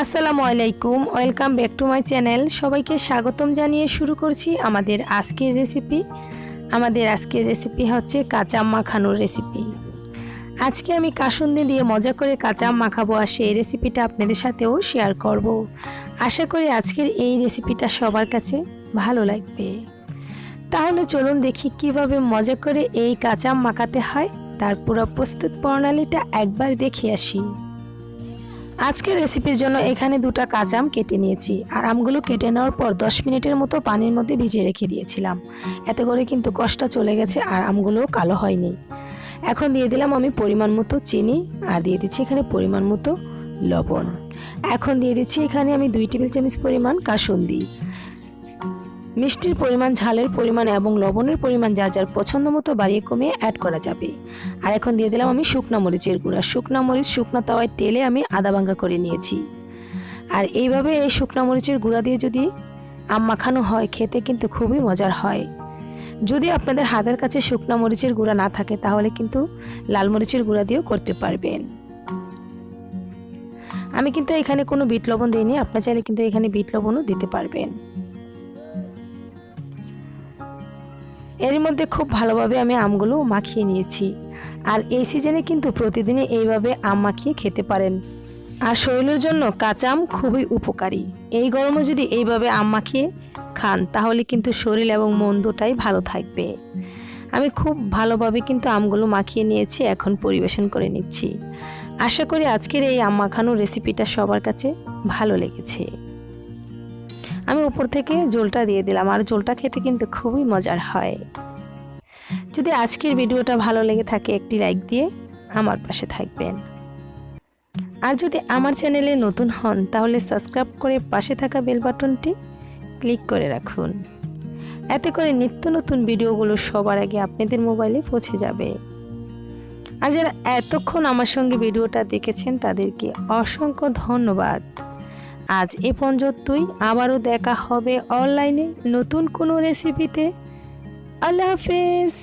আসসালামু আলাইকুম, welcome back to my channel. সবাইকে স্বাগতম জানিয়ে শুরু করছি আমাদের আজকের রেসিপি। আমাদের আজকের রেসিপি হচ্ছে কাঁচা মাখানোর রেসিপি। আজকে আমি কাসুন্দি দিয়ে মজা করে কাঁচা আম মাখাবো আর সেই রেসিপিটা আপনাদের সাথেও শেয়ার করব। আশা করি আজকের এই রেসিপিটা সবার কাছে ভালো লাগবে। তাহলে চলুন দেখি কীভাবে মজা করে এই কাঁচা আম মাখাতে হয়। তার পুরো প্রস্তুত প্রণালীটা একবার দেখে আসি। আজকের রেসিপির জন্য এখানে দুটা কাঁচা আম কেটে নিয়েছি। আর আমগুলো কেটে নেওয়ার পর দশ মিনিটের মতো পানির মধ্যে ভিজিয়ে রেখে দিয়েছিলাম। এতে করে কিন্তু কষ্ট চলে গেছে আর আমগুলোও কালো হয়নি। এখন দিয়ে দিলাম আমি পরিমাণ মতো চিনি আর দিয়ে দিচ্ছি এখানে পরিমাণ মতো লবণ। এখন দিয়ে দিচ্ছি এখানে আমি দুই টেবিল চামচ পরিমাণ কাসুন্দি। মিষ্টির পরিমাণ, ঝালের পরিমাণ এবং লবণের পরিমাণ যা যার পছন্দ মতো বাড়িয়ে কমিয়ে অ্যাড করা যাবে। আর এখন দিয়ে দিলাম আমি শুকনা মরিচের গুঁড়া। শুকনো মরিচ, শুকনো তাওয়ায় টেলে আমি আদা ভাঙ্গা করে নিয়েছি। আর এইভাবে এই শুকনো মরিচের গুঁড়া দিয়ে যদি আম মাখানো হয়, খেতে কিন্তু খুবই মজার হয়। যদি আপনাদের হাতের কাছে শুকনো মরিচের গুঁড়া না থাকে, তাহলে কিন্তু লাল মরিচের গুঁড়া দিয়েও করতে পারবেন। আমি কিন্তু এখানে কোনো বিট লবণ দিইনি আপনার চাইলে কিন্তু এখানে বিট লবণও দিতে পারবেন। এর মধ্যে খুব ভালোভাবে আমি আমগুলো মাখিয়ে নিয়েছি। আর এই সিজনে কিন্তু প্রতিদিনই এইভাবে আম মাখিয়ে খেতে পারেন। আর শরীরের জন্য কাঁচা আম খুবই উপকারী। এই গরমে যদি এইভাবে আম মাখিয়ে খান, তাহলে কিন্তু শরীর এবং মন দুটাই ভালো থাকবে। আমি খুব ভালোভাবে কিন্তু আমগুলো মাখিয়ে নিয়েছি, এখন পরিবেশন করে নিচ্ছি। আশা করি আজকের এই আম মাখানোর রেসিপিটা সবার কাছে ভালো লেগেছে। আমি উপর থেকে জলটা দিয়ে দিলাম আর জলটা খেতে কিন্তু খুবই মজার হয়। যদি আজকের ভিডিওটা ভালো লেগে থাকে, একটি লাইক দিয়ে আমার পাশে থাকবেন। আর যদি আমার চ্যানেলে নতুন হন, তাহলে সাবস্ক্রাইব করে পাশে থাকা বেল বাটনটি ক্লিক করে রাখুন। এতে করে নিত্য নতুন ভিডিওগুলো সবার আগে আপনাদের মোবাইলে পৌঁছে যাবে। আর যারা এতক্ষণ আমার সঙ্গে ভিডিওটা দেখেছেন, তাদেরকে অসংখ্য ধন্যবাদ। আজ এ পর্যন্তই। আবারও দেখা হবে অনলাইনে নতুন কোনো রেসিপিতে আল্লাহ হাফেজ।